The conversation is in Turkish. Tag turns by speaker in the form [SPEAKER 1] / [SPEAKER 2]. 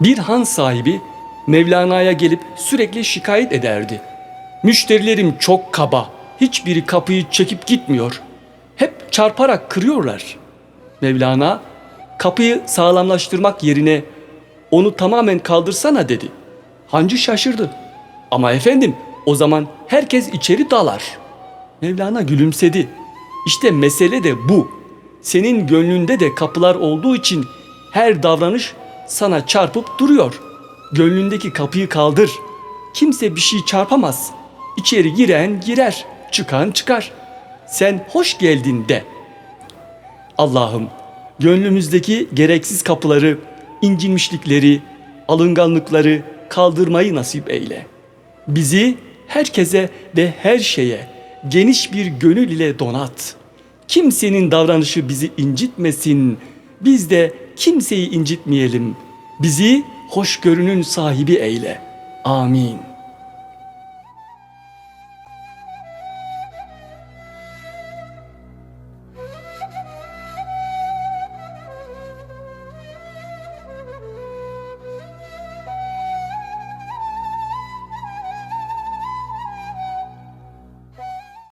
[SPEAKER 1] Bir han sahibi Mevlana'ya gelip sürekli şikayet ederdi. Müşterilerim çok kaba, hiçbiri kapıyı çekip gitmiyor. Hep çarparak kırıyorlar. Mevlana kapıyı sağlamlaştırmak yerine onu tamamen kaldırsana dedi. Hancı şaşırdı. Ama efendim o zaman herkes içeri dalar. Mevlana gülümsedi. İşte mesele de bu. Senin gönlünde de kapılar olduğu için her davranış sana çarpıp duruyor. Gönlündeki kapıyı kaldır. Kimse bir şey çarpamaz. İçeri giren girer, çıkan çıkar. Sen hoş geldin de. Allah'ım gönlümüzdeki gereksiz kapıları, incinmişlikleri, alınganlıkları kaldırmayı nasip eyle. Bizi herkese ve her şeye geniş bir gönül ile donat. Kimsenin davranışı bizi incitmesin. Biz de kimseyi incitmeyelim. Bizi hoşgörünün sahibi eyle. Amin.